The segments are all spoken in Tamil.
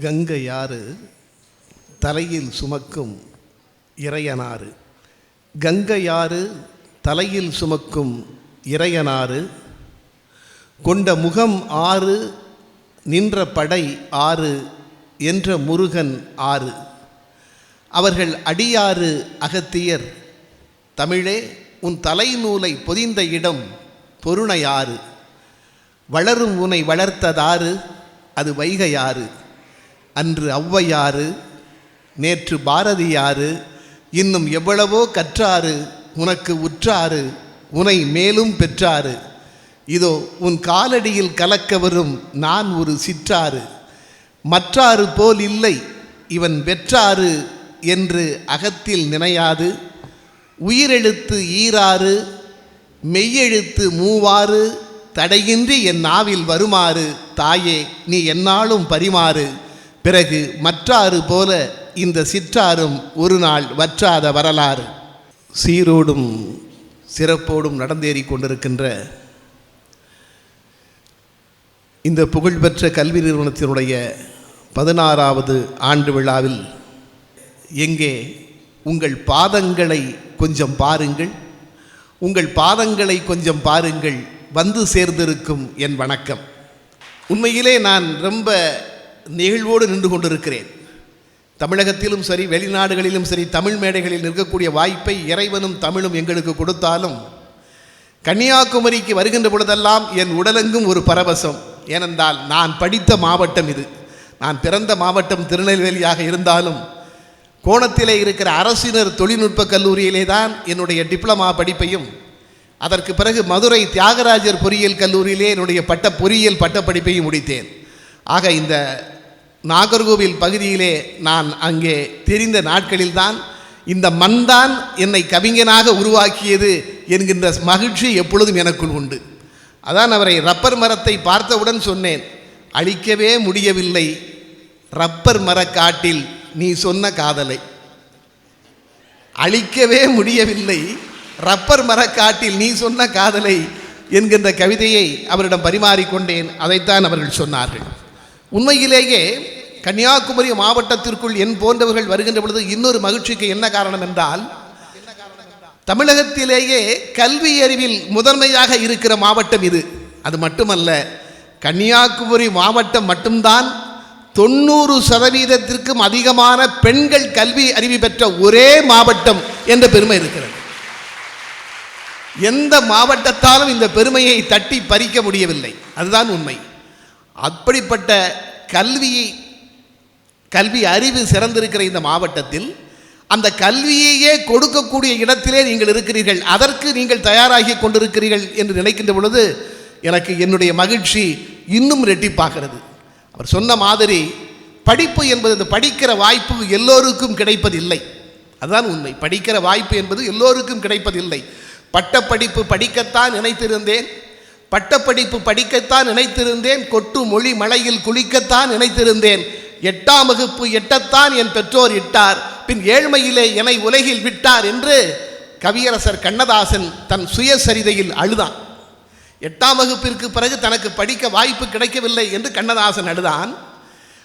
கங்கை ஆறு தலையில் சுமக்கும் இறையனாறு. கங்கையாறு தலையில் சுமக்கும் இறையனாறு. கொண்ட முகம் ஆறு நின்ற படை ஆறு என்ற முருகன் ஆறு. அவர்கள் அடியாறு அகத்தியர். தமிழே உன் தலைநூலை பொதிந்த இடம் பொருணையாறு வளரும் உனை வளர்த்ததாறு அது வைகையாறு அன்று ஔவையாறு நேற்று பாரதியாறு இன்னும் எவ்வளவோ கற்றாறு உனக்கு உற்றாறு உனை மேலும் பெற்றாறு. இதோ உன் காலடியில் கலக்க வரும் நான் ஒரு சிற்றாறு. மற்றாறு போல் இல்லை இவன் வெற்றாறு என்று அகத்தில் நினையாது. உயிரெழுத்து ஈராறு மெய்யெழுத்து மூவாறு தடையின்றி என் நாவில் வருமாறு தாயே நீ என்னாலும் பரிமாறு. பிறகு மற்றாறு போல இந்த சிற்றாரும் ஒரு நாள் வற்றாத வரலாறு. சீரோடும் சிறப்போடும் நடந்தேறி கொண்டிருக்கின்ற இந்த புகழ்பெற்ற கல்வி நிறுவனத்தினுடைய பதினாறாவது ஆண்டு விழாவில் எங்கே உங்கள் பாதங்களை கொஞ்சம் பாருங்கள் உங்கள் பாதங்களை கொஞ்சம் பாருங்கள் வந்து சேர்ந்திருக்கும் என் வணக்கம். உண்மையிலே நான் ரொம்ப நெகிழ்வோடு நின்று கொண்டிருக்கிறேன். தமிழகத்திலும் சரி வெளிநாடுகளிலும் சரி தமிழ் மேடைகளில் நிற்கக்கூடிய வாய்ப்பை இறைவனும் தமிழும் எங்களுக்கு கொடுத்தாலும் கன்னியாகுமரிக்கு வருகின்ற பொழுதெல்லாம் என் உடலெங்கும் ஒரு பரவசம். ஏனென்றால் நான் படித்த மாவட்டம் இது. நான் பிறந்த மாவட்டம் திருநெல்வேலியாக இருந்தாலும் கோணத்திலே இருக்கிற அரசினர் தொழில்நுட்ப கல்லூரியிலே தான் என்னுடைய டிப்ளமா படிப்பையும் அதற்கு பிறகு மதுரை தியாகராஜர் பொறியியல் கல்லூரியிலே என்னுடைய பட்ட பொறியியல் பட்டப்படிப்பையும் முடித்தேன். ஆக இந்த நாகர்கோவில் பகுதியிலே நான் அங்கே தெரிந்த நாட்களில்தான் இந்த மண்தான் என்னை கவிஞனாக உருவாக்கியது என்கின்ற மகிழ்ச்சி எப்பொழுதும் எனக்குள் உண்டு. அதான் அவரை ரப்பர் மரத்தை பார்த்தவுடன் சொன்னேன் அழிக்கவே முடியவில்லை ரப்பர் மரக்காட்டில் நீ சொன்ன காதலை. அழிக்கவே முடியவில்லை ரப்பர் மரக்காட்டில் நீ சொன்ன காதலை என்கின்ற கவிதையை அவரிடம் பரிமாறிக்கொண்டேன் அதைத்தான் அவர்கள் சொன்னார்கள். உண்மையிலேயே கன்னியாகுமரி மாவட்டத்திற்குள் என் போன்றவர்கள் வருகின்ற பொழுது இன்னொரு மகிழ்ச்சிக்கு என்ன காரணம் என்றால் தமிழகத்திலேயே கல்வி அறிவில் முதன்மையாக இருக்கிற மாவட்டம் இது. அது மட்டுமல்ல கன்னியாகுமரி மாவட்டம் மட்டும்தான் தொண்ணூறு சதவீதத்திற்கும் அதிகமான பெண்கள் கல்வி அறிவு பெற்ற ஒரே மாவட்டம் என்ற பெருமை இருக்கிறது. எந்த மாவட்டத்தாலும் இந்த பெருமையை தட்டி பறிக்க முடியவில்லை. அதுதான் உண்மை. அப்படிப்பட்ட கல்வியை கல்வி அறிவு சிறந்திருக்கிற இந்த மாவட்டத்தில் அந்த கல்வியையே கொடுக்கக்கூடிய இடத்திலே நீங்கள் இருக்கிறீர்கள் அதற்கு நீங்கள் தயாராகி கொண்டிருக்கிறீர்கள் என்று நினைக்கின்ற பொழுது எனக்கு என்னுடைய மகிழ்ச்சி இன்னும் ரெட்டிப்பாகிறது. அவர் சொன்ன மாதிரி படிப்பு என்பது இந்த படிக்கிற வாய்ப்பு எல்லோருக்கும் கிடைப்பதில்லை. அதுதான் உண்மை. படிக்கிற வாய்ப்பு என்பது எல்லோருக்கும் கிடைப்பதில்லை. பட்டப்படிப்பு படிக்கத்தான் நினைத்திருந்தேன். பட்டப்படிப்பு படிக்கத்தான் நினைத்திருந்தேன். கொட்டு மொழி மலையில் குளிக்கத்தான் நினைத்திருந்தேன். எட்டாம் வகுப்பு எட்டத்தான் என் பெற்றோர் இட்டார். பின் ஏழ்மையிலே என்னை உலகில் விட்டார் என்று கவியரசர் கண்ணதாசன் தன் சுயசரிதையில் அழுதான். எட்டாம் வகுப்பிற்கு பிறகு தனக்கு படிக்க வாய்ப்பு கிடைக்கவில்லை என்று கண்ணதாசன் அழுதான்.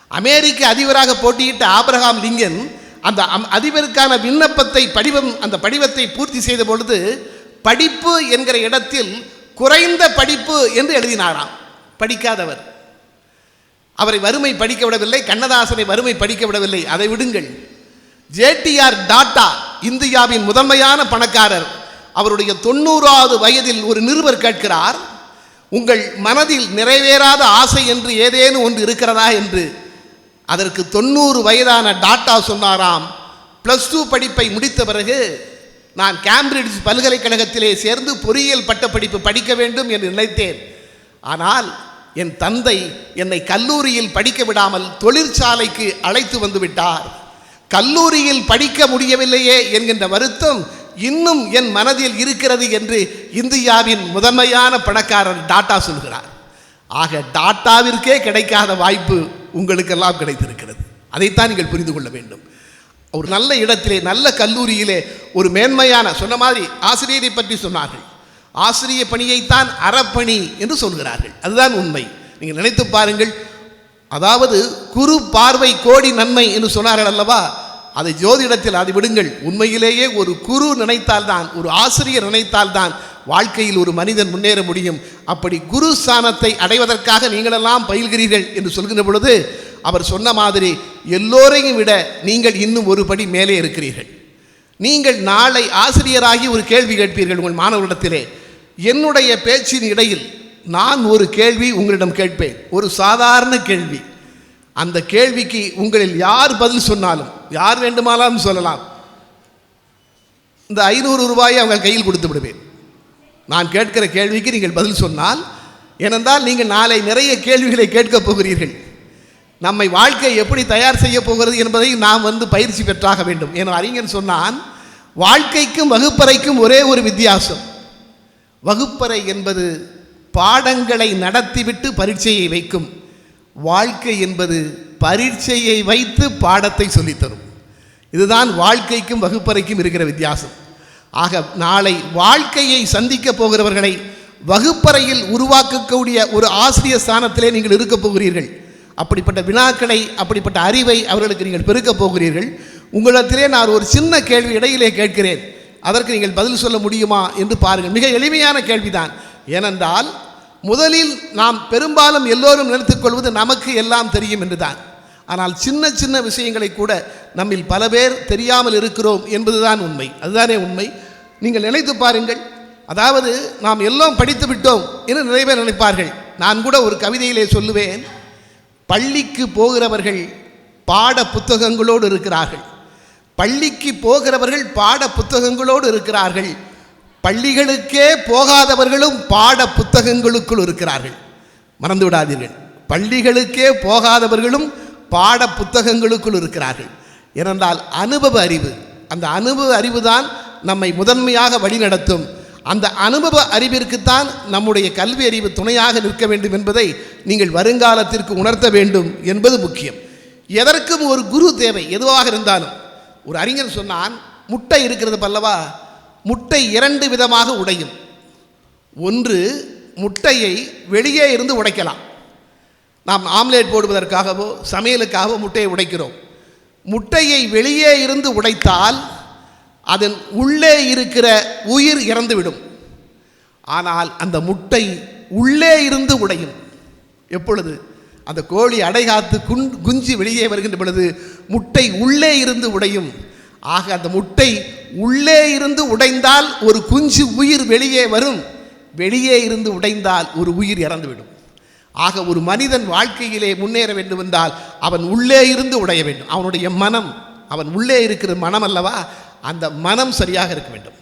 அமெரிக்க அதிபராக போட்டியிட்ட ஆபிரகாம் லிங்கன் அந்த அம்- அதிபருக்கான விண்ணப்பத்தை படிவம் அந்த படிவத்தை பூர்த்தி செய்த பொழுது படிப்பு என்கிற இடத்தில் குறைந்த படிப்பு என்று எழுதினாராம். படிக்காதவர். அவரை வறுமை படிக்க விடவில்லை கண்ணதாசனை வறுமை படிக்க விடவில்லை. அதை விடுங்கள். ஜேடிஆர் டாட்டா இந்தியாவின் முதன்மையான பணக்காரர். அவருடைய தொண்ணூறாவது வயதில் ஒரு நிருபர் கேட்கிறார் உங்கள் மனதில் நிறைவேறாத ஆசை என்று ஏதேனும் ஒன்று இருக்கிறதா? என்று. அதற்கு தொண்ணூறு வயதான டாட்டா சொன்னாராம். ப்ளஸ் டூ படிப்பை முடித்த பிறகு நான் கேம்பிரிட்ஜ் பல்கலைக்கழகத்திலே சேர்ந்து பொறியியல் பட்டப்படிப்பு படிக்க வேண்டும் என்று நினைத்தேன். ஆனால் என் தந்தை என்னை கல்லூரியில் படிக்க விடாமல் தொழிற்சாலைக்கு அழைத்து வந்து விட்டார். கல்லூரியில் படிக்க முடியவில்லையே என்கின்ற வருத்தம் இன்னும் என் மனதில் இருக்கிறது என்று இந்தியாவின் முதன்மையான பணக்காரர் டாட்டா சொல்கிறார். ஆக டாட்டாவிற்கே கிடைக்காத வாய்ப்பு உங்களுக்கெல்லாம் கிடைத்திருக்கிறது. அதைத்தான் நீங்கள் புரிந்து கொள்ள வேண்டும். ஒரு நல்ல இடத்திலே நல்ல கல்லூரியிலே ஒரு மேன்மையான சொன்ன மாதிரி ஆசிரியரை பற்றி சொன்னார்கள். ஆசிரிய பணியைத்தான் அறப்பணி என்று சொல்கிறார்கள். அதுதான் உண்மை. நீங்கள் நினைத்து பாருங்கள் அதாவது குரு பார்வை கோடி நன்மை என்று சொன்னார்கள் அல்லவா? அதை ஜோதிடத்தில் அதை விடுங்கள். உண்மையிலேயே ஒரு குரு நினைத்தால்தான் ஒரு ஆசிரியர் நினைத்தால்தான் வாழ்க்கையில் ஒரு மனிதன் முன்னேற முடியும். அப்படி குரு ஸ்தானத்தை அடைவதற்காக நீங்களெல்லாம் பயில்கிறீர்கள் என்று சொல்கின்ற பொழுது அவர் சொன்ன மாதிரி எல்லோரையும் விட நீங்கள் இன்னும் ஒரு படி மேலே இருக்கிறீர்கள். நீங்கள் நாளை ஆசிரியராகி ஒரு கேள்வி கேட்பீர்கள் உங்கள் மாணவரிடத்திலே என்னுடைய பேச்சின் இடையில் நான் ஒரு கேள்வி உங்களிடம் கேட்பேன். ஒரு சாதாரண கேள்வி. அந்த கேள்விக்கு உங்களில் யார் பதில் சொன்னாலும் யார் வேண்டுமானாலும் சொல்லலாம். இந்த ஐநூறு ரூபாயை அவங்க கையில் கொடுத்து விடுவேன். நான் கேட்கிற கேள்விக்கு நீங்கள் பதில் சொன்னால் ஏனென்றால் நீங்கள் நாளை நிறைய கேள்விகளை கேட்கப் போகிறீர்கள். நம்மை வாழ்க்கை எப்படி தயார் செய்ய போகிறது என்பதை நாம் வந்து பயிற்சி பெற்றாக வேண்டும். என அறிஞன் சொன்னான் வாழ்க்கைக்கும் வகுப்பறைக்கும் ஒரே ஒரு வித்தியாசம். வகுப்பறை என்பது பாடங்களை நடத்திவிட்டு பரீட்சையை வைக்கும். வாழ்க்கை என்பது பரீட்சையை வைத்து பாடத்தை சொல்லித்தரும். இதுதான் வாழ்க்கைக்கும் வகுப்பறைக்கும் இருக்கிற வித்தியாசம். ஆக நாளை வாழ்க்கையை சந்திக்க போகிறவர்களை வகுப்பறையில் உருவாக்கக்கூடிய ஒரு ஆசிரியர் ஸ்தானத்திலே நீங்கள் இருக்கப் போகிறீர்கள். அப்படிப்பட்ட வினாக்களை அப்படிப்பட்ட அறிவை அவர்களுக்கு நீங்கள் பெருக்கப் போகிறீர்கள். உங்களிடத்திலே நான் ஒரு சின்ன கேள்வி இடையிலே கேட்கிறேன். அதற்கு நீங்கள் பதில் சொல்ல முடியுமா என்று பாருங்கள். மிக எளிமையான கேள்விதான். ஏனென்றால் முதலில் நாம் பெரும்பாலும் எல்லோரும் நினைத்துக்கொள்வது நமக்கு எல்லாம் தெரியும் என்றுதான். ஆனால் சின்ன சின்ன விஷயங்களை கூட நம்மில் பல பேர் தெரியாமல் இருக்கிறோம் என்பதுதான் உண்மை. அதுதானே உண்மை. நீங்கள் நினைத்து பாருங்கள். அதாவது நாம் எல்லாம் படித்து விட்டோம் என்று நிறைய பேர் நினைப்பார்கள். நான் கூட ஒரு கவிதையிலே சொல்லுவேன். பள்ளிக்கு போகிறவர்கள் பாட புத்தகங்களோடு இருக்கிறார்கள். பள்ளிக்கு போகிறவர்கள் பாட புத்தகங்களோடு இருக்கிறார்கள். பள்ளிகளுக்கே போகாதவர்களும் பாட புத்தகங்களுக்குள் இருக்கிறார்கள். மறந்து விடாதீர்கள். பள்ளிகளுக்கே போகாதவர்களும் பாட புத்தகங்களுக்குள் இருக்கிறார்கள். ஏனென்றால் அனுபவ அறிவு அந்த அனுபவ அறிவு தான் நம்மை முதன்மையாக வழிநடத்தும். அந்த அனுபவ அறிவிற்குத்தான் நம்முடைய கல்வி அறிவு துணையாக நிற்க வேண்டும் என்பதை நீங்கள் வருங்காலத்திற்கு உணர்த்த வேண்டும் என்பது முக்கியம். எதற்கும் ஒரு குரு தேவை எதுவாக இருந்தாலும். ஒரு அறிஞர் சொன்னான் முட்டை இருக்கிறது பல்லவா? முட்டை இரண்டு விதமாக உடையும். ஒன்று முட்டையை வெளியே இருந்து உடைக்கலாம். நாம் ஆம்லேட் போடுவதற்காகவோ சமையலுக்காகவோ முட்டையை உடைக்கிறோம். முட்டையை வெளியே இருந்து உடைத்தால் அதன் உள்ளே இருக்கிற உயிர் இறந்துவிடும். ஆனால் அந்த முட்டை உள்ளே இருந்து உடையும். எப்பொழுது? அந்த கோழி அடைகாத்து குன் குஞ்சு வெளியே வருகின்ற பொழுது முட்டை உள்ளே இருந்து உடையும். ஆக அந்த முட்டை உள்ளே இருந்து உடைந்தால் ஒரு குஞ்சு உயிர் வெளியே வரும். வெளியே இருந்து உடைந்தால் ஒரு உயிர் இறந்துவிடும். ஆக ஒரு மனிதன் வாழ்க்கையிலே முன்னேற வேண்டும் என்றால் அவன் உள்ளே இருந்து உடைய வேண்டும். அவனுடைய மனம் அவன் உள்ளே இருக்கிற மனம் அல்லவா அந்த மனம் சரியாக இருக்க வேண்டும்.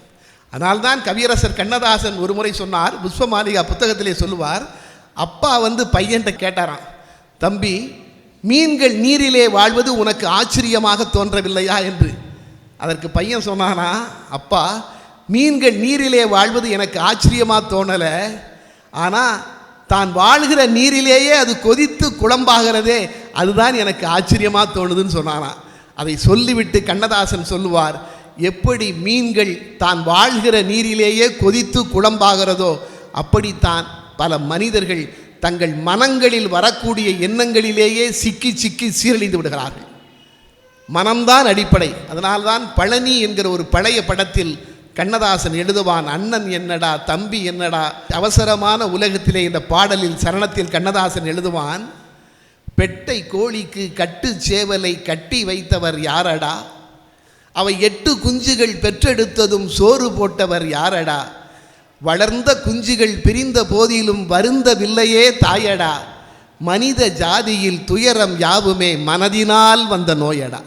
அதனால்தான் கவியரசர் கண்ணதாசன் ஒரு முறை சொன்னார் புஷ்பமாளிகா புத்தகத்திலே சொல்லுவார் அப்பா வந்து பையன்கிட்ட கேட்டாராம் தம்பி மீன்கள் நீரிலே வாழ்வது உனக்கு ஆச்சரியமாக தோன்றவில்லையா என்று? அதற்கு பையன் சொன்னானா அப்பா மீன்கள் நீரிலே வாழ்வது எனக்கு ஆச்சரியமாக தோணலை. ஆனால் தான் வாழ்கிற நீரிலேயே அது கொதித்து குழம்பாகிறதே அதுதான் எனக்கு ஆச்சரியமாக தோணுதுன்னு சொன்னானா. அதை சொல்லிவிட்டு கண்ணதாசன் சொல்லுவார் எப்படி மீன்கள் தான் வாழ்கிற நீரிலேயே கொதித்து குழம்பாகிறதோ அப்படித்தான் பல மனிதர்கள் தங்கள் மனங்களில் வரக்கூடிய எண்ணங்களிலேயே சிக்கி சிக்கி சீரழிந்து விடுகிறார்கள். மனம்தான் அடிப்படை. அதனால்தான் பழனி என்கிற ஒரு பழைய படத்தில் கண்ணதாசன் எழுதுவான் அண்ணன் என்னடா தம்பி என்னடா? அவசரமான உலகத்திலே இந்த பாடலில் சரணத்தில் கண்ணதாசன் எழுதுவான் பெட்டை கோழிக்கு கட்டு சேவலை கட்டி வைத்தவர் யாரடா? அவை எட்டு குஞ்சுகள் பெற்றெடுத்ததும் சோறு போட்டவர் யாரடா? வளர்ந்த குஞ்சுகள் பிரிந்த போதிலும் வருந்தவில்லையே தாயடா. மனித ஜாதியில் துயரம் யாவுமே மனதினால் வந்த நோயடா.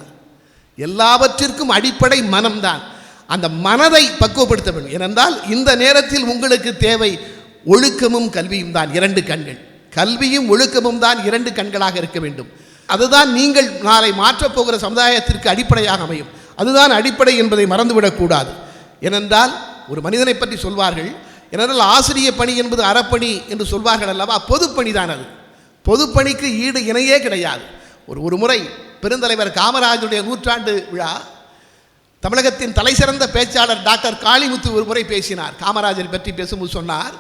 எல்லாவற்றிற்கும் அடிப்படை மனம்தான். அந்த மனதை பக்குவப்படுத்த வேண்டும். ஏனென்றால் இந்த நேரத்தில் உங்களுக்கு தேவை ஒழுக்கமும் கல்வியும் தான் இரண்டு கண்கள். கல்வியும் ஒழுக்கமும் தான் இரண்டு கண்களாக இருக்க வேண்டும். அதுதான் நீங்கள் நாளை மாற்றப் போகிற சமுதாயத்திற்கு அடிப்படையாக அமையும். அதுதான் அடிப்படை என்பதை மறந்துவிடக்கூடாது. ஏனென்றால் ஒரு மனிதனை பற்றி சொல்வார்கள் ஏனென்றால் ஆசிரிய பணி என்பது அறப்பணி என்று சொல்வார்கள் அல்லவா? பொதுப்பணி தான் அது. பொதுப்பணிக்கு ஈடு இணையே கிடையாது. ஒரு ஒரு முறை பெருந்தலைவர் காமராஜருடைய நூற்றாண்டு விழா தமிழகத்தின் தலைசிறந்த பேச்சாளர் டாக்டர் காளிமுத்து ஒரு முறை பேசினார். காமராஜர் பற்றி பேசும்போது சொன்னார்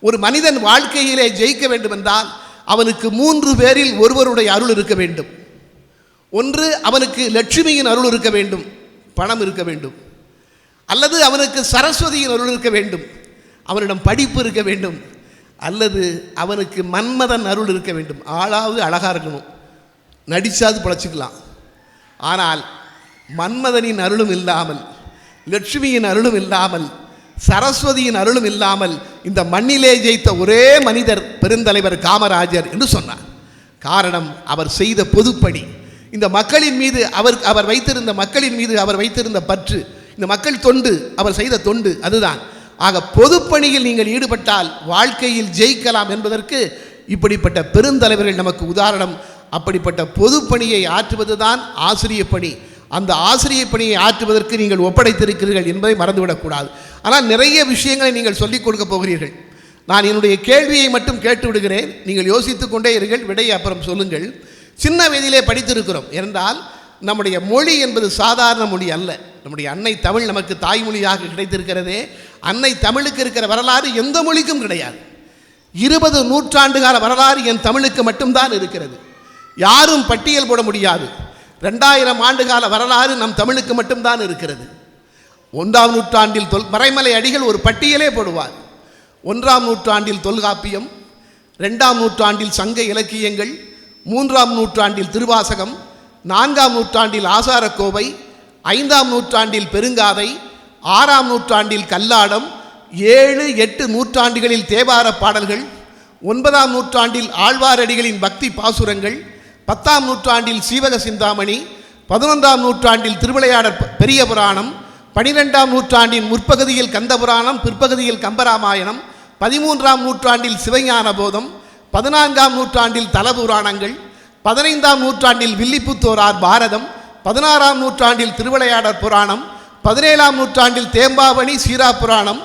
ஒரு மனிதன் வாழ்க்கையிலே ஜெயிக்க வேண்டுமென்றால் அவனுக்கு மூன்று பேரில் ஒருவருடைய அருள் இருக்க வேண்டும். ஒன்று அவனுக்கு லட்சுமியின் அருள் இருக்க வேண்டும் பணம் இருக்க வேண்டும். அல்லது அவனுக்கு சரஸ்வதியின் அருள் இருக்க வேண்டும். அவனிடம் படிப்பு இருக்க வேண்டும். அல்லது அவனுக்கு மன்மதன் அருள் இருக்க வேண்டும். ஆளாவது அழகாக இருக்கணும். நடிச்சாது பிழைச்சிக்கலாம். ஆனால் மன்மதனின் அருளும் இல்லாமல் லட்சுமியின் அருளும் இல்லாமல் சரஸ்வதியின் அருளும் இல்லாமல் இந்த மண்ணிலே ஜெயித்த ஒரே மனிதர் பெருந்தலைவர் காமராஜர் என்று சொன்னார். காரணம் அவர் செய்த பொதுப்பணி. இந்த மக்களின் மீது அவர் அவர் வைத்திருந்த மக்களின் மீது அவர் வைத்திருந்த பற்று இந்த மக்கள் தொண்டு அவர் செய்த தொண்டு அதுதான். ஆக பொதுப்பணியில் நீங்கள் ஈடுபட்டால் வாழ்க்கையில் ஜெயிக்கலாம் என்பதற்கு இப்படிப்பட்ட பெருந்தலைவர்கள் நமக்கு உதாரணம். அப்படிப்பட்ட பொதுப்பணியை ஆற்றுவதுதான் ஆசிரிய பணி. அந்த ஆசிரிய பணியை ஆற்றுவதற்கு நீங்கள் ஒப்படைத்திருக்கிறீர்கள் என்பதை மறந்துவிடக்கூடாது ஆனால் நிறைய விஷயங்களை நீங்கள் சொல்லிக் கொடுக்க போகிறீர்கள். நான் என்னுடைய கேள்வியை மட்டும் கேட்டு விடுகிறேன். நீங்கள் யோசித்துக்கொண்டே இருங்கள். விடையை அப்புறம் சொல்லுங்கள். சின்ன வயதிலே படித்திருக்கிறோம். என்றால் நம்முடைய மொழி என்பது சாதாரண மொழி அல்ல. நம்முடைய அன்னை தமிழ் நமக்கு தாய்மொழியாக கிடைத்திருக்கிறதே. அன்னை தமிழுக்கு இருக்கிற வரலாறு எந்த மொழிக்கும் கிடையாது. இருபது நூற்றாண்டு கால வரலாறு என் தமிழுக்கு மட்டும்தான் இருக்கிறது. யாரும் பட்டியல் போட முடியாது. ரெண்டாயிரம் ஆண்டு கால வரலாறு நம் தமிழுக்கு மட்டும்தான் இருக்கிறது. ஒன்றாம் நூற்றாண்டில் தொல் மறைமலை அடிகள் ஒரு பட்டியலே போடுவார். ஒன்றாம் நூற்றாண்டில் தொல்காப்பியம் ரெண்டாம் நூற்றாண்டில் சங்க இலக்கியங்கள் மூன்றாம் நூற்றாண்டில் திருவாசகம் நான்காம் நூற்றாண்டில் ஆசாரக்கோவை ஐந்தாம் நூற்றாண்டில் பெருங்காதை ஆறாம் நூற்றாண்டில் கல்லாடம் ஏழு எட்டு நூற்றாண்டுகளில் தேவார பாடல்கள் ஒன்பதாம் நூற்றாண்டில் ஆழ்வாரடிகளின் பக்தி பாசுரங்கள் பத்தாம் நூற்றாண்டில் சீவக சிந்தாமணி பதினொன்றாம் நூற்றாண்டில் திருவிளையாடற் பெரிய புராணம் பனிரெண்டாம் நூற்றாண்டின் முற்பகுதியில் கந்தபுராணம் பிற்பகுதியில் கம்பராமாயணம் பதிமூன்றாம் நூற்றாண்டில் சிவஞான போதம் பதினான்காம் நூற்றாண்டில் தலபுராணங்கள் பதினைந்தாம் நூற்றாண்டில் வில்லிபுத்தோரார் பாரதம் பதினாறாம் நூற்றாண்டில் திருவிளையாடற் புராணம் பதினேழாம் நூற்றாண்டில் தேம்பாவணி சீரா புராணம்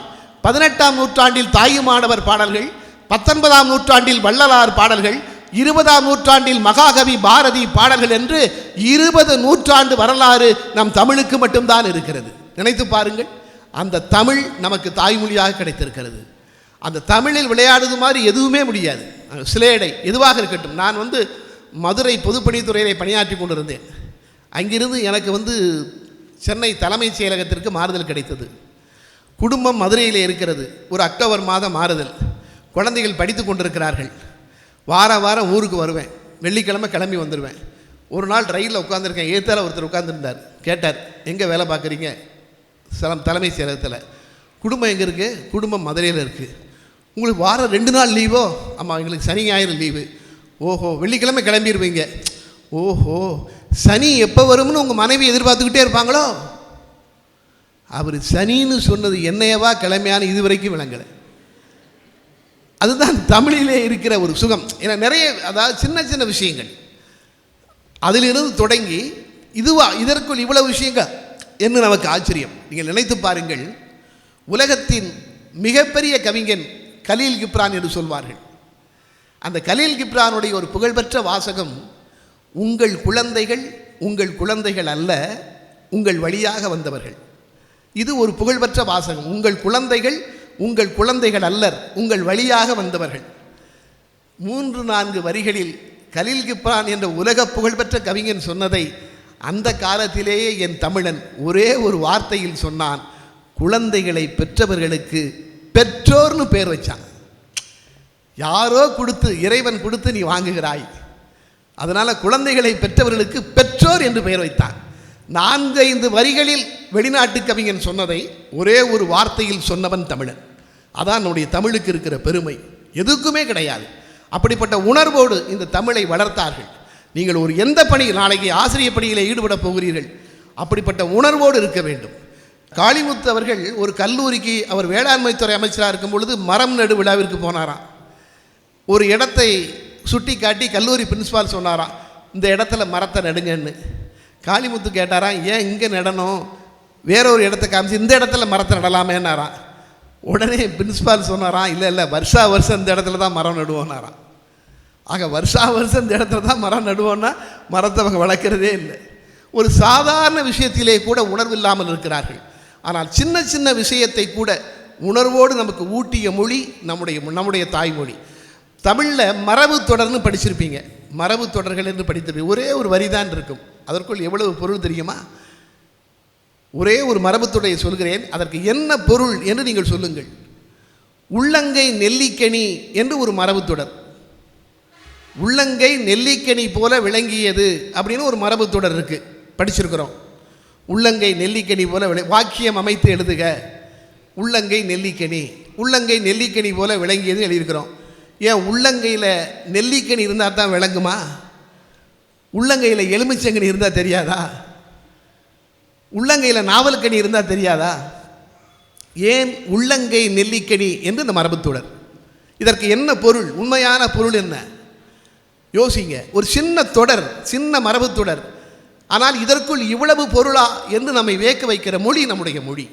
பதினெட்டாம் நூற்றாண்டில் தாயுமானவர் பாடல்கள் பத்தொன்பதாம் நூற்றாண்டில் வள்ளலார் பாடல்கள் இருபதாம் நூற்றாண்டில் மகாகவி பாரதி பாடல்கள் என்று இருபது நூற்றாண்டு வரலாறு நம் தமிழுக்கு மட்டும்தான் இருக்கிறது. நினைத்து பாருங்கள் அந்த தமிழ் நமக்கு தாய்மொழியாக கிடைத்திருக்கிறது. அந்த தமிழில் விளையாடுது மாதிரி எதுவுமே முடியாது. சிலேடை எதுவாக இருக்கட்டும். நான் வந்து மதுரை பொதுப்பணித்துறையிலே பணியாற்றி கொண்டிருந்தேன். அங்கிருந்து எனக்கு வந்து சென்னை தலைமைச் செயலகத்திற்கு மாறுதல் கிடைத்தது. குடும்பம் மதுரையில் இருக்கிறது. ஒரு அக்டோபர் மாதம் மாறுதல். குழந்தைகள் படித்து கொண்டிருக்கிறார்கள். வாரம் வாரம் ஊருக்கு வருவேன். வெள்ளிக்கிழமை கிளம்பி வந்துடுவேன் ஒரு நாள் ரயிலில் உட்காந்துருக்கேன் ஏத்தால ஒருத்தர் உட்காந்துருந்தார் கேட்டார் எங்கே வேலை பார்க்குறீங்க? சலம் தலைமை செயலகத்தில். குடும்பம் எங்கே இருக்குது குடும்பம் மதுரையில் இருக்குது உங்களுக்கு வாரம் ரெண்டு நாள் லீவோ? ஆமாம் எங்களுக்கு சனி ஞாயிறு லீவு. ஓஹோ வெள்ளிக்கிழமை கிளம்பிடுவீங்க ஓஹோ சனி எப்போ வரும்னு உங்கள் மனைவி எதிர்பார்த்துக்கிட்டே இருப்பாங்களோ? அவர் சனின்னு சொன்னது என்னையவா கிழமையான இதுவரைக்கும் விளங்கலை. அதுதான் தமிழிலே இருக்கிற ஒரு சுகம். ஏன்னா நிறைய அதாவது சின்ன சின்ன விஷயங்கள். அதிலிருந்து தொடங்கி இதுவா இதற்குள் இவ்வளவு விஷயங்கள் என்று நமக்கு ஆச்சரியம். நீங்கள் நினைத்து பாருங்கள் உலகத்தின் மிகப்பெரிய கவிஞன் கலீல் கிப்ரான் என்று சொல்வார்கள். அந்த கலீல் கிப்ரானுடைய ஒரு புகழ்பெற்ற வாசகம் உங்கள் குழந்தைகள் உங்கள் குழந்தைகள் அல்ல உங்கள் வழியாக வந்தவர்கள். இது ஒரு புகழ்பெற்ற வாசகம். உங்கள் குழந்தைகள் உங்கள் குழந்தைகள் அல்லர் உங்கள் வழியாக வந்தவர்கள். மூன்று நான்கு வரிகளில் கலில் கிப்ரான் என்ற உலக புகழ்பெற்ற கவிஞன் சொன்னதை அந்த காலத்திலேயே என் தமிழன் ஒரே ஒரு வார்த்தையில் சொன்னான் குழந்தைகளை பெற்றவர்களுக்கு பெற்றோர்னு பேர் வச்சான். யாரோ கொடுத்து இறைவன் கொடுத்து நீ வாங்குகிறாய். அதனால் குழந்தைகளை பெற்றவர்களுக்கு பெற்றோர் என்று பெயர் வைத்தான் நான்கு ஐந்து வரிகளில் வெளிநாட்டு கவிஞன் சொன்னதை ஒரே ஒரு வார்த்தையில் சொன்னவன் தமிழன். அதான் நம்முடைய தமிழுக்கு இருக்கிற பெருமை. எதுக்குமே கிடையாது. அப்படிப்பட்ட உணர்வோடு இந்த தமிழை வளர்த்தார்கள். நீங்கள் ஒரு எந்த பணி நாளைக்கு ஆசிரிய பணியில் ஈடுபட போகிறீர்கள். அப்படிப்பட்ட உணர்வோடு இருக்க வேண்டும். காளிமுத்து அவர்கள் ஒரு கல்லூரிக்கு அவர் வேளாண்மைத்துறை அமைச்சராக இருக்கும் பொழுது மரம் நடு விழாவிற்கு போனாராம். ஒரு இடத்தை சுட்டி காட்டி கல்லூரி பிரின்ஸ்பால் சொன்னாராம் இந்த இடத்துல மரத்தை நடுங்கன்னு. காளிமுத்து கேட்டாராம் ஏன் இங்கே நடணும்? வேற ஒரு இடத்த காமிச்சு இந்த இடத்துல மரத்தை நடலாமேனாராம் உடனே பிரின்ஸ்பால் சொன்னாராம் இல்லை இல்லை வருஷா வருஷம் இந்த இடத்துல தான் மரம் நடுவோன்னாராம். ஆக வருஷா வருஷம் இந்த இடத்துல தான் மரம் நடுவோன்னா மரத்தை அவங்க வளர்க்குறதே இல்லை. ஒரு சாதாரண விஷயத்திலே கூட உணர்வு இல்லாமல் இருக்கிறார்கள். ஆனால் சின்ன சின்ன விஷயத்தை கூட உணர்வோடு நமக்கு ஊட்டிய மொழி நம்முடைய நம்முடைய தாய்மொழி. தமிழில் மரபு தொடர்னு படிச்சிருப்பீங்க. மரபு தொடர்கள் என்று படித்திருப்பீங்க ஒரே ஒரு வரி தான் இருக்கும். அதற்குள் எவ்வளவு பொருள் தெரியுமா? ஒரே ஒரு மரபுத்துடைய சொல்கிறேன். அதற்கு என்ன பொருள் என்று நீங்கள் சொல்லுங்கள். உள்ளங்கை நெல்லிக்கனி என்று ஒரு மரபுத்தொடர் உள்ளங்கை நெல்லிக்கனி போல விளங்கியது அப்படின்னு ஒரு மரபுத்தொடர் தொடர் படிச்சிருக்கிறோம். உள்ளங்கை நெல்லிக்கனி போல விளை வாக்கியம் அமைத்து எழுதுக. உள்ளங்கை நெல்லிக்கனி. உள்ளங்கை நெல்லிக்கனி போல விளங்கியது எழுதியிருக்கிறோம். ஏன் உள்ளங்கையில் நெல்லிக்கனி இருந்தால் தான் விளங்குமா? உள்ளங்கையில் எலுமிச்சங்கனி இருந்தால் தெரியாதா? உள்ளங்கையில் நாவல்கனி இருந்தால் தெரியாதா? ஏன் உள்ளங்கை நெல்லிக்கனி என்று இந்த மரபுத்தொடர்? இதற்கு என்ன பொருள்? உண்மையான பொருள் என்ன? யோசிங்க. ஒரு சின்ன தொடர் சின்ன மரபுத்தொடர். ஆனால் இதற்குள் இவ்வளவு பொருளா என்று நம்மை வேக்க வைக்கிற மொழி நம்முடைய மொழி.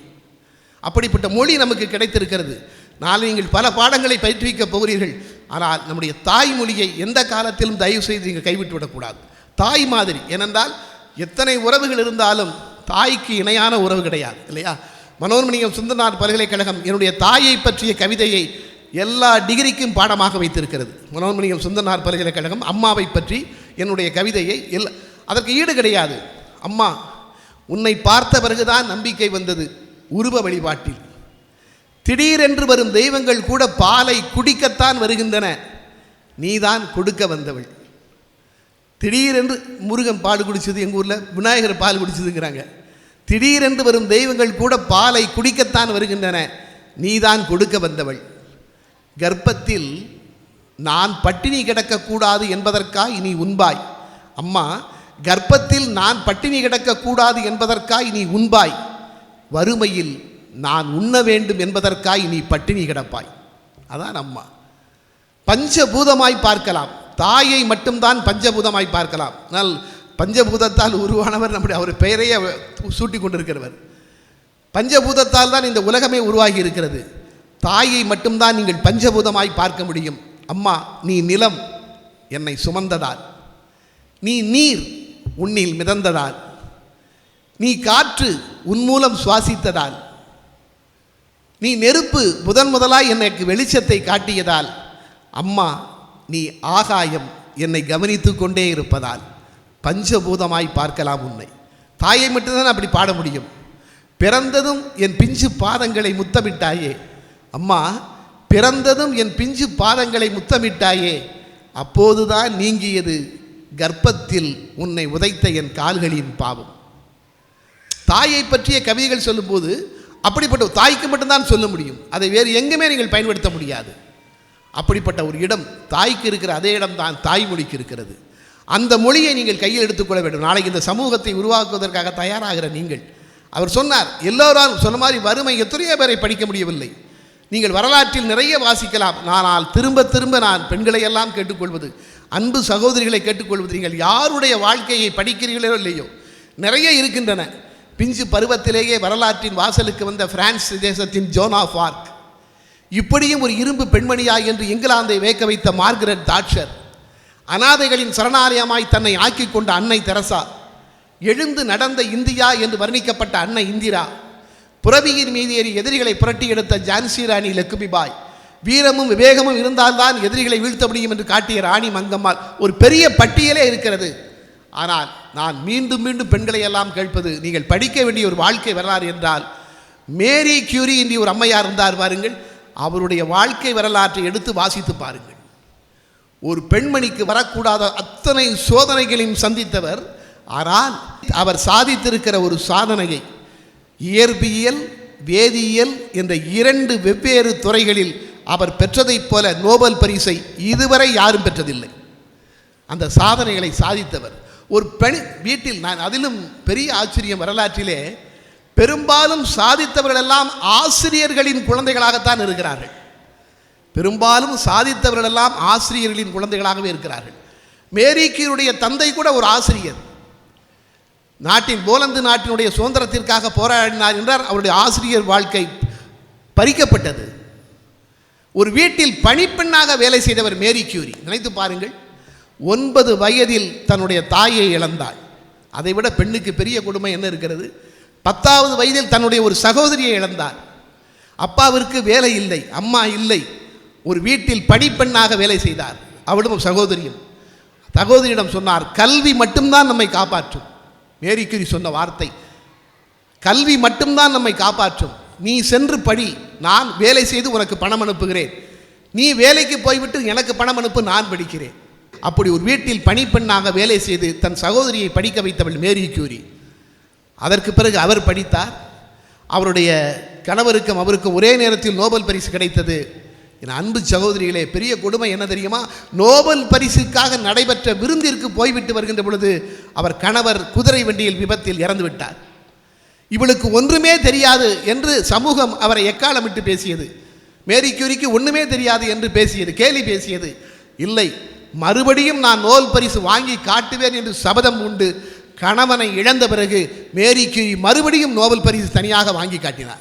அப்படிப்பட்ட மொழி நமக்கு கிடைத்திருக்கிறது. நாளை நீங்கள் பல பாடங்களை பயிற்றுவிக்கப் போகிறீர்கள். ஆனால் நம்முடைய தாய்மொழியை எந்த காலத்திலும் தயவு செய்து நீங்கள் கைவிட்டு விடக்கூடாது தாய் மாதிரி ஏனென்றால் எத்தனை உறவுகள் இருந்தாலும் தாய்க்கு இணையான உறவு கிடையாது இல்லையா? மனோன்மணியம் சுந்தரநாத் பல்கலைக்கழகம் என்னுடைய தாயை பற்றிய கவிதையை எல்லா டிகிரிக்கும் பாடமாக வைத்திருக்கிறது. மனோன்மணியம் சுந்தரநாத் பல்கலைக்கழகம் அம்மாவை பற்றி என்னுடைய கவிதையை எல் அதற்கு ஈடு கிடையாது. அம்மா உன்னை பார்த்த பிறகுதான் நம்பிக்கை வந்தது. உருவ வழிபாட்டில். திடீரென்று வரும் தெய்வங்கள் கூட பாலை குடிக்கத்தான் வருகின்றன. நீதான் கொடுக்க வந்தவள். திடீரென்று முருகன் பால் குடிச்சது எங்கள் ஊரில்? விநாயகர் பால் குடிச்சதுங்கிறாங்க. திடீரென்று வரும் தெய்வங்கள் கூட பாலை குடிக்கத்தான் வருகின்றன. நீதான் கொடுக்க வந்தவள். கர்ப்பத்தில் நான் பட்டினி கிடக்கக்கூடாது என்பதற்காய் நீ உண்பாய். அம்மா கர்ப்பத்தில் நான் பட்டினி கிடக்கக்கூடாது என்பதற்காய் நீ உண்பாய். வறுமையில் நான் உண்ண வேண்டும் என்பதற்காய் நீ பட்டினி கிடப்பாய். அதான் அம்மா. பஞ்சபூதமாய் பார்க்கலாம். தாயை மட்டும்தான் பஞ்சபூதமாய் பார்க்கலாம். ஆனால் பஞ்சபூதத்தால் உருவானவர் நம்முடைய அவர் பெயரையே சூட்டி கொண்டிருக்கிறவர். பஞ்சபூதத்தால் தான் இந்த உலகமே உருவாகி இருக்கிறது. தாயை மட்டும்தான் நீங்கள் பஞ்சபூதமாய் பார்க்க முடியும். அம்மா நீ நிலம் என்னை சுமந்ததால். நீ நீர் உன்னில் மிதந்ததால். நீ காற்று உன் மூலம் சுவாசித்ததால். நீ நெருப்பு முதன் முதலாய் எனக்கு வெளிச்சத்தை காட்டியதால் அம்மா நீ ஆகாயம் என்னை கவனித்து கொண்டே இருப்பதால் பஞ்சபூதமாய் பார்க்கலாம் உன்னை. தாயை மட்டும்தான் அப்படி பாட முடியும். பிறந்ததும் என் பிஞ்சு பாதங்களை முத்தமிட்டாயே. அம்மா பிறந்ததும் என் பிஞ்சு பாதங்களை முத்தமிட்டாயே. அப்போதுதான் நீங்கியது கர்ப்பத்தில் உன்னை உதைத்த என் கால்களின் பாவம். தாயை பற்றிய கவிதைகள் சொல்லும்போது அப்படிப்பட்ட தாய்க்கு மட்டும்தான் சொல்ல முடியும். அதை வேறு எங்குமே நீங்கள் பயன்படுத்த முடியாது. அப்படிப்பட்ட ஒரு இடம் தாய்க்கு இருக்கிற அதே இடம் தான் தாய்மொழிக்கு இருக்கிறது. அந்த மொழியை நீங்கள் கையில் எடுத்துக்கொள்ள வேண்டும். நாளைக்கு இந்த சமூகத்தை உருவாக்குவதற்காக தயாராகிற நீங்கள். அவர் சொன்னார் எல்லோரால் சொன்ன மாதிரி வறுமை எத்தனையோ பேரை படிக்க முடியவில்லை. நீங்கள் வரலாற்றில் நிறைய வாசிக்கலாம். ஆனால் திரும்ப திரும்ப நான் பெண்களை எல்லாம் கேட்டுக்கொள்வது அன்பு சகோதரிகளை கேட்டுக்கொள்வது நீங்கள் யாருடைய வாழ்க்கையை படிக்கிறீர்களோ இல்லையோ நிறைய இருக்கின்றன. பிஞ்சு பருவத்திலேயே வரலாற்றின் வாசலுக்கு வந்த பிரான்ஸ் தேசத்தின் ஜோன் ஆஃப் ஆர்க் இப்படியும் ஒரு இரும்பு பெண்மணியா என்று இங்கிலாந்தை வேக்க வைத்த மார்கரெட் தாட்சர் அனாதைகளின் சரணாலயமாய் தன்னை ஆக்கி கொண்ட அன்னை தெரசா எழுந்து நடந்த இந்தியா என்று வர்ணிக்கப்பட்ட அன்னை இந்திரா புறவியின் மீது ஏறி எதிரிகளை புரட்டி எடுத்த ஜான்சி ராணி லக்குமிபாய் வீரமும் விவேகமும் இருந்தால்தான் எதிரிகளை வீழ்த்த முடியும் என்று காட்டிய ராணி மங்கம்மாள் ஒரு பெரிய பட்டியலே இருக்கிறது. ஆனால் நான் மீண்டும் மீண்டும் பெண்களை எல்லாம் கேட்பது நீங்கள் படிக்க வேண்டிய ஒரு வாழ்க்கை வரலாறு என்றால் மேரி கியூரி என்று ஒரு அம்மையார் இருந்தார் பாருங்கள் அவருடைய வாழ்க்கை வரலாற்றை எடுத்து வாசித்து பாருங்கள். ஒரு பெண்மணிக்கு வரக்கூடாத அத்தனை சோதனைகளையும் சந்தித்தவர் ஆனால் அவர் சாதித்திருக்கிற ஒரு சாதனையை இயற்பியல் வேதியியல் என்ற இரண்டு வெவ்வேறு துறைகளில் அவர் பெற்றதைப் போல நோபல் பரிசை இதுவரை யாரும் பெற்றதில்லை. அந்த சாதனைகளை சாதித்தவர் ஒரு பெண் வீட்டில் நான் அதிலும் பெரிய ஆச்சரியம் வரலாற்றிலே பெரும்பாலும் சாதித்தவர்களெல்லாம் ஆசிரியர்களின் குழந்தைகளாகத்தான் இருக்கிறார்கள். பெரும்பாலும் சாதித்தவர்களெல்லாம் ஆசிரியர்களின் குழந்தைகளாகவே இருக்கிறார்கள். மேரிக்கியுடைய தந்தை கூட ஒரு ஆசிரியர். நாட்டின் போலந்து நாட்டினுடைய சுதந்திரத்திற்காக போராடினார் என்றார். அவருடைய ஆசிரியர் வாழ்க்கை பறிக்கப்பட்டது. ஒரு வீட்டில் பணிப்பெண்ணாக வேலை செய்தவர் மேரி கியூரி நினைத்து பாருங்கள் ஒன்பது வயதில் தன்னுடைய தாயை இழந்தாள். அதைவிட பெண்ணுக்கு பெரிய கொடுமை என்ன இருக்கிறது? பத்தாவது வயதில் தன்னுடைய ஒரு சகோதரியை இழந்தார் அப்பாவிற்கு வேலை இல்லை அம்மா இல்லை. ஒரு வீட்டில் படிப்பெண்ணாக வேலை செய்தார். அவளும் சகோதரியும். சகோதரியிடம் சொன்னார் கல்வி மட்டும்தான் நம்மை காப்பாற்றும். மேரிக்குரி சொன்ன வார்த்தை. கல்வி மட்டும்தான் நம்மை காப்பாற்றும். நீ சென்று படி நான் வேலை செய்து உனக்கு பணம் அனுப்புகிறேன். நீ வேலைக்கு போய்விட்டு எனக்கு பணம் அனுப்பு நான் படிக்கிறேன். அப்படி ஒரு வீட்டில் பணிப்பெண்ணாக வேலை செய்து தன் சகோதரியை படிக்க வைத்தவள் மேரி கியூரி. அதற்கு பிறகு அவர் படித்தார். அவருடைய கணவருக்கும் அவருக்கும் ஒரே நேரத்தில் நோபல் பரிசு கிடைத்தது. என் அன்பு சகோதரிகளே பெரிய கொடுமை என்ன தெரியுமா? நோபல் பரிசுக்காக நடைபெற்ற விருந்திற்கு போய்விட்டு வருகின்ற பொழுது அவர் கணவர் குதிரை வண்டியில் விபத்தில் இறந்து விட்டார் இவளுக்கு ஒன்றுமே தெரியாது என்று சமூகம் அவரை எக்காலமிட்டு பேசியது. மேரி கியூரிக்கு ஒன்றுமே தெரியாது என்று பேசியது கேலி பேசியது இல்லை. மறுபடியும் நான் நோல் பரிசு வாங்கி காட்டுவேன் என்று சபதம் உண்டு. கணவனை இழந்த பிறகு மேரி கியூரி மறுபடியும் நோபல் பரிசு தனியாக வாங்கி காட்டினார்.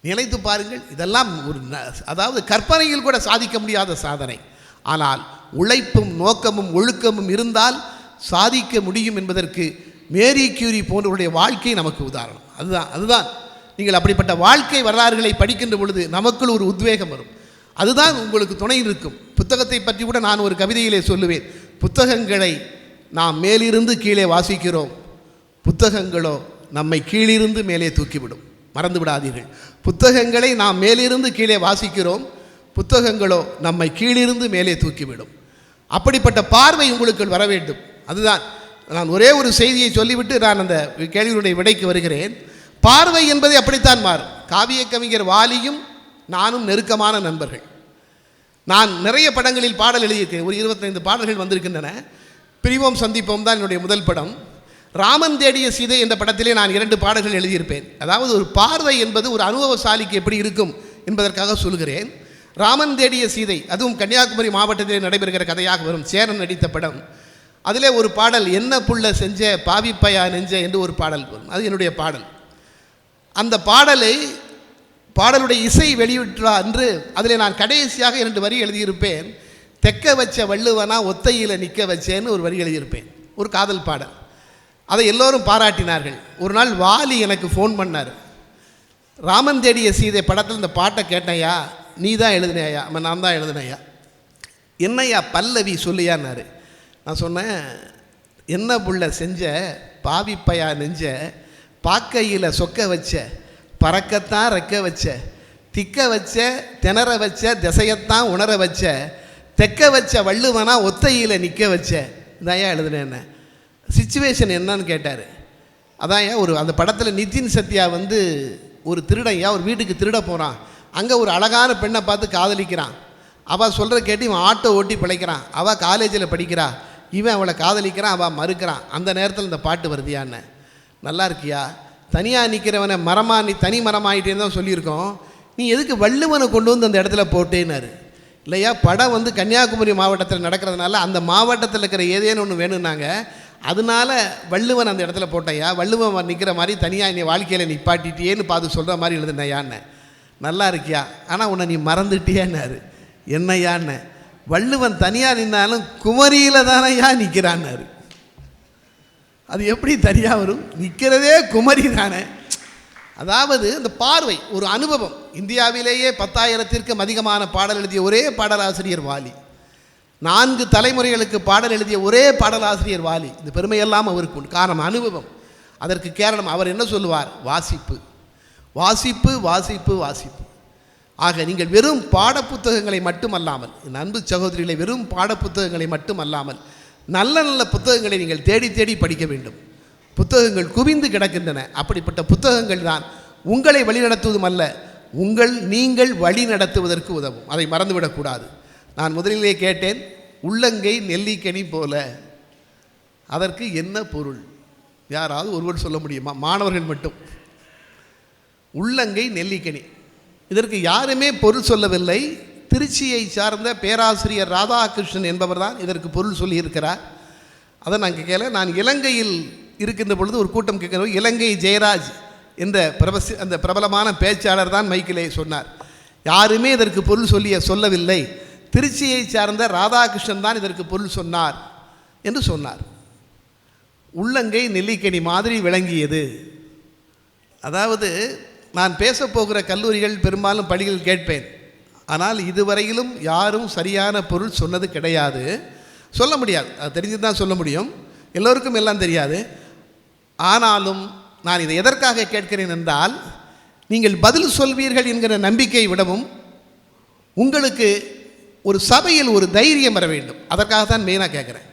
நினைத்து பாருங்கள் இதெல்லாம் ஒரு ந- அதாவது கற்பனையில் கூட சாதிக்க முடியாத சாதனை. ஆனால் உழைப்பும் நோக்கமும் ஒழுக்கமும் இருந்தால் சாதிக்க முடியும் என்பதற்கு மேரி கியூரி போன்றவருடைய வாழ்க்கை நமக்கு உதாரணம். அதுதான் அதுதான். நீங்கள் அப்படிப்பட்ட வாழ்க்கை வரலாறுகளை படிக்கின்ற பொழுது நமக்குள் ஒரு உத்வேகம் வரும். அதுதான் உங்களுக்கு துணை இருக்கும். புத்தகத்தை பற்றி கூட நான் ஒரு கவிதையிலே சொல்லுவேன். புத்தகங்களை நாம் மேலிருந்து கீழே வாசிக்கிறோம். புத்தகங்களோ நம்மை கீழிருந்து மேலே தூக்கிவிடும். மறந்து விடாதீர்கள் புத்தகங்களை நாம் மேலிருந்து கீழே வாசிக்கிறோம். புத்தகங்களோ நம்மை கீழிருந்து மேலே தூக்கிவிடும். அப்படிப்பட்ட பார்வை உங்களுக்குள் வர வேண்டும். அதுதான் நான் ஒரே ஒரு செய்தியை சொல்லிவிட்டு நான் அந்த கேள்வியுடைய விடைக்கு வருகிறேன். பார்வை என்பதை அப்படித்தான் மாறும். காவிய கவிஞர் வாலியும் நானும் நெருக்கமான நண்பர்கள். நான் நிறைய படங்களில் பாடல் எழுதியிருக்கேன். ஒரு இருபத்தைந்து பாடல்கள் வந்திருக்கின்றன. பிரிவோம் சந்திப்போம் தான் என்னுடைய முதல் படம். ராமன் தேடிய சீதை என்ற படத்திலே நான் இரண்டு பாடல்கள் எழுதியிருப்பேன். அதாவது ஒரு பார்வை என்பது ஒரு அனுபவசாலிக்கு எப்படி இருக்கும் என்பதற்காக சொல்கிறேன். ராமன் தேடிய சீதை அதுவும் கன்னியாகுமரி மாவட்டத்திலே நடைபெறுகிற கதையாக வரும். சேரன் நடித்த படம். அதிலே ஒரு பாடல் என்ன புள்ள செஞ்ச பாவிப்பையா நெஞ்ச என்று ஒரு பாடல் வரும். அது என்னுடைய பாடல். அந்த பாடலை பாடலுடைய இசை வெளியிட்டா அன்று அதில் நான் கடைசியாக இரண்டு வரி எழுதியிருப்பேன். தெக்க வச்ச வள்ளுவனா ஒத்தையில் நிற்க வச்சேன்னு ஒரு வரி எழுதியிருப்பேன். ஒரு காதல் பாடல். அதை எல்லோரும் பாராட்டினார்கள். ஒரு நாள் வாலி எனக்கு ஃபோன் பண்ணார். ராமன் தேடிய சீதை படத்தில் இந்த பாட்டை கேட்டையா நீ தான் எழுதினையா நான் தான் எழுதினையா? என்னையா பல்லவி சொல்லியான்னாரு. நான் சொன்னேன் என்ன புள்ள செஞ்ச? பாவிப்பையா நெஞ்ச? பாக்கையில் சொக்க வச்ச? பறக்கத்தான் ரெக்க வச்ச திக்க வச்ச திணற வச்ச திசையத்தான் உணர வச்ச தெக்க வச்ச வள்ளுவனா ஒத்தையில் நிற்க வச்ச. இதாயா எழுதுனேன் என்ன? சுச்சுவேஷன் என்னன்னு கேட்டார். அதான் ஏன் ஒரு அந்த படத்தில் நிதின் சத்யா வந்து ஒரு திருடன் ஏன் ஒரு வீட்டுக்கு திருட போகிறான் அங்கே ஒரு அழகான பெண்ணை பார்த்து காதலிக்கிறான். அவள் சொல்கிற கேட்டு இவன் ஆட்டோ ஓட்டி பிழைக்கிறான். அவள் காலேஜில் படிக்கிறா. இவன் அவளை காதலிக்கிறான் அவள் மறுக்கிறான். அந்த நேரத்தில் இந்த பாட்டு வருதியான்னு. நல்லா இருக்கியா? தனியாக நிற்கிறவனை மரமாக நீ தனி மரமாகிட்டேன்னு தான் சொல்லியிருக்கோம். நீ எதுக்கு வள்ளுவனை கொண்டு வந்து அந்த இடத்துல போட்டேன்னாரு. இல்லையா? படம் வந்து கன்னியாகுமரி மாவட்டத்தில் நடக்கிறதுனால அந்த மாவட்டத்தில் இருக்கிற ஏதேன்னு ஒன்று வேணும்னாங்க. அதனால வள்ளுவன் அந்த இடத்துல போட்டையா வள்ளுவன் நிற்கிற மாதிரி தனியாக நீ வாழ்க்கையில் நிப்பாட்டிட்டியேன்னு பார்த்து சொல்கிற மாதிரி எழுதுனையான்னு. நல்லா இருக்கியா? ஆனால் உன்னை நீ மறந்துட்டியான்னாரு. என்னையான்னு. வள்ளுவன் தனியாக நின்னாலும் குமரியில் தானையா நிற்கிறான்னாரு அது எப்படி தனியாக வரும்? நிற்கிறதே குமரி தானே. அதாவது அந்த பார்வை ஒரு அனுபவம். இந்தியாவிலேயே பத்தாயிரத்திற்கும் அதிகமான பாடல் எழுதிய ஒரே பாடலாசிரியர் வாலி. நான்கு தலைமுறைகளுக்கு பாடல் எழுதிய ஒரே பாடலாசிரியர் வாலி. இந்த பெருமையெல்லாம் அவருக்கு உண்டு. காரணம் அனுபவம். அதற்கு காரணம் அவர் என்ன சொல்லுவார்? வாசிப்பு. வாசிப்பு வாசிப்பு வாசிப்பு. ஆக நீங்கள் வெறும் பாடப்புத்தகங்களை மட்டுமல்லாமல் என் அன்பு சகோதரிகளை வெறும் பாடப்புத்தகங்களை மட்டுமல்லாமல் நல்ல நல்ல புத்தகங்களை நீங்கள் தேடி தேடி படிக்க வேண்டும். புத்தகங்கள் குவிந்து கிடக்கின்றன. அப்படிப்பட்ட புத்தகங்கள் தான் உங்களை வழிநடத்துவதும் அல்ல உங்கள் நீங்கள் வழி நடத்துவதற்கு உதவும். அதை மறந்துவிடக்கூடாது நான் முதலிலே கேட்டேன் உள்ளங்கை நெல்லிக்கனி போல. அதற்கு என்ன பொருள்? யாராவது ஒருவர் சொல்ல முடியுமா? மாணவர்கள் மட்டும். உள்ளங்கை நெல்லிக்கனி. இதற்கு யாருமே பொருள் சொல்லவில்லை. திருச்சியை சார்ந்த பேராசிரியர் ராதாகிருஷ்ணன் என்பவர் தான் இதற்கு பொருள் சொல்லியிருக்கிறார். அதை நான் கேட்கல. நான் இலங்கையில் இருக்கின்ற பொழுது ஒரு கூட்டம் கேட்கிறோம் இலங்கை ஜெயராஜ் என்ற பிரபசி அந்த பிரபலமான பேச்சாளர் தான் மைக்கிலே சொன்னார். யாருமே இதற்கு பொருள் சொல்லிய சொல்லவில்லை. திருச்சியை சார்ந்த ராதாகிருஷ்ணன் தான் இதற்கு பொருள் சொன்னார் என்று சொன்னார். உள்ளங்கை நெல்லிக்கனி மாதிரி விளங்கியது. அதாவது நான் பேசப் போகிற கல்லூரிகள் பெரும்பாலும் பள்ளிகள் கேட்பேன். ஆனால் இதுவரையிலும் யாரும் சரியான பொருள் சொன்னது கிடையாது. சொல்ல முடியாது. அது தெரிஞ்சு தான் சொல்ல முடியும். எல்லோருக்கும் எல்லாம் தெரியாது. ஆனாலும் நான் இதை எதற்காக கேட்கிறேன் என்றால் நீங்கள் பதில் சொல்வீர்கள் என்கிற நம்பிக்கை விடவும் உங்களுக்கு ஒரு சபையில் ஒரு தைரியம் வர வேண்டும். அதற்காக தான் மெயினாக கேட்குறேன்.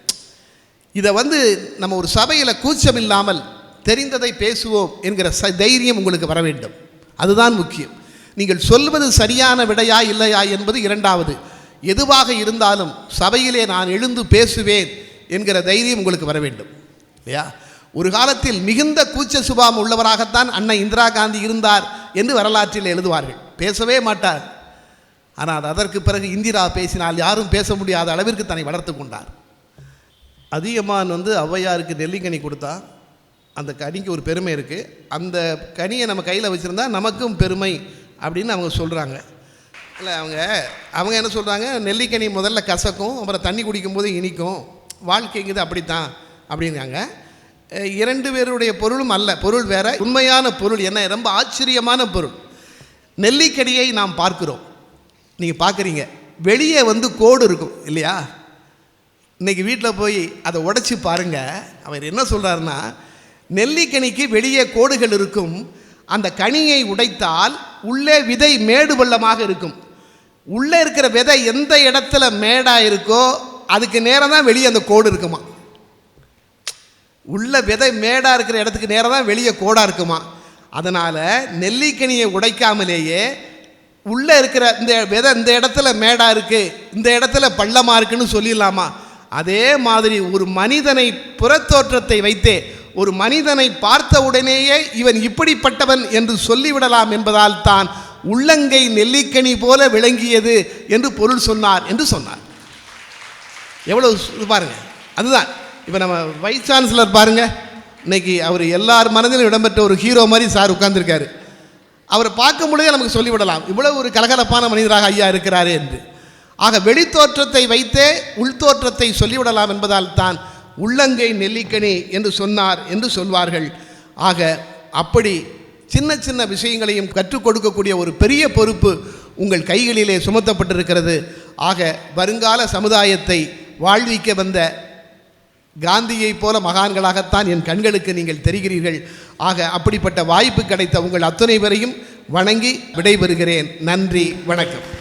இதை வந்து நம்ம ஒரு சபையில் கூச்சம் இல்லாமல் தெரிந்ததை பேசுவோம் என்கிற ச தைரியம் உங்களுக்கு வர வேண்டும். அதுதான் முக்கியம். நீங்கள் சொல்வது சரியான விடையா இல்லையா என்பது இரண்டாவது. எதுவாக இருந்தாலும் சபையிலே நான் எழுந்து பேசுவேன் என்கிற தைரியம் உங்களுக்கு வர வேண்டும். இல்லையா? ஒரு காலத்தில் மிகுந்த கூச்ச சுபாவம் உள்ளவராகத்தான் அண்ணன் இந்திரா காந்தி இருந்தார் என்று வரலாற்றில் எழுதுவார்கள். பேசவே மாட்டார். ஆனால் அதற்கு பிறகு இந்திரா பேசினால் யாரும் பேச முடியாத அளவிற்கு தன்னை வளர்த்து கொண்டார். அதிகமான் வந்து ஔவையாருக்கு நெல்லிக்கனி கொடுத்தா அந்த கனிக்கு ஒரு பெருமை இருக்குது அந்த கனியை நம்ம கையில் வச்சுருந்தா நமக்கும் பெருமை அப்படின்னு அவங்க சொல்கிறாங்க இல்லை அவங்க அவங்க என்ன சொல்கிறாங்க நெல்லிக்கனி முதல்ல கசக்கும் அப்புறம் தண்ணி குடிக்கும்போது இனிக்கும். வாழ்க்கைங்கிறது அப்படித்தான் அப்படிங்கிறாங்க. இரண்டு பேருடைய பொருளும் அல்ல. பொருள் வேற உண்மையான பொருள். என்ன ரொம்ப ஆச்சரியமான பொருள். நெல்லிக்கடியை நாம் பார்க்கிறோம். நீங்கள் பார்க்குறீங்க. வெளியே வந்து கோடு இருக்கும் இல்லையா? இன்னைக்கு வீட்டில் போய் அதை உடைச்சி பாருங்க. அவர் என்ன சொல்கிறாருன்னா நெல்லிக்கனிக்கு வெளியே கோடுகள் இருக்கும். அந்த கனியை உடைத்தால் உள்ளே விதை மேடு பள்ளமாக இருக்கும். உள்ளே இருக்கிற விதை எந்த இடத்துல மேடாக இருக்கோ அதுக்கு நேரம் தான் வெளியே அந்த கோடு இருக்குமா? உள்ள விதை மேடாக இருக்கிற இடத்துக்கு நேரம் தான் வெளியே கோடாக இருக்குமா? அதனால் நெல்லிக்கனியை உடைக்காமலேயே உள்ளே இருக்கிற இந்த விதை இந்த இடத்துல மேடாக இருக்குது இந்த இடத்துல பள்ளமாக இருக்குன்னு சொல்லிடலாமா? அதே மாதிரி ஒரு மனிதனை புறத்தோற்றத்தை வைத்தே ஒரு மனிதனை பார்த்த உடனேயே இவன் இப்படிப்பட்டவன் என்று சொல்லிவிடலாம் என்பதால் தான் உள்ளங்கை நெல்லிக்கனி போல விளங்கியது என்று பொருள் சொன்னார் என்று சொன்னார். எவ்வளோ இது பாருங்க. அதுதான். இப்போ நம்ம வைஸ் சான்சலர் பாருங்க. இன்னைக்கு அவர் எல்லார் மனதிலும் இடம்பெற்ற ஒரு ஹீரோ மாதிரி சார் உட்கார்ந்துருக்காரு. அவரை பார்க்கும் பொழுதே நமக்கு சொல்லிவிடலாம். இவ்வளவு ஒரு கலகலப்பான மனிதராக ஐயா இருக்கிறாரே என்று. ஆக வெளித்தோற்றத்தை வைத்தே உள்தோற்றத்தை சொல்லிவிடலாம் என்பதால் தான் உள்ளங்கை நெல்லிக்கனி என்று சொன்னார் என்று சொல்வார்கள். ஆக அப்படி சின்ன சின்ன விஷயங்களையும் கற்றுக் கொடுக்கக்கூடிய ஒரு பெரிய பொறுப்பு உங்கள் கைகளிலே சுமத்தப்பட்டிருக்கிறது. ஆக வருங்கால சமுதாயத்தை வாழ்விக்க வந்த காந்தியைப் போல மகான்களாகத்தான் என் கண்களுக்கு நீங்கள் தெரிகிறீர்கள். ஆக அப்படிப்பட்ட வாய்ப்பு கிடைத்த உங்கள் அத்தனை பேரையும் வணங்கி விடைபெறுகிறேன். நன்றி வணக்கம்.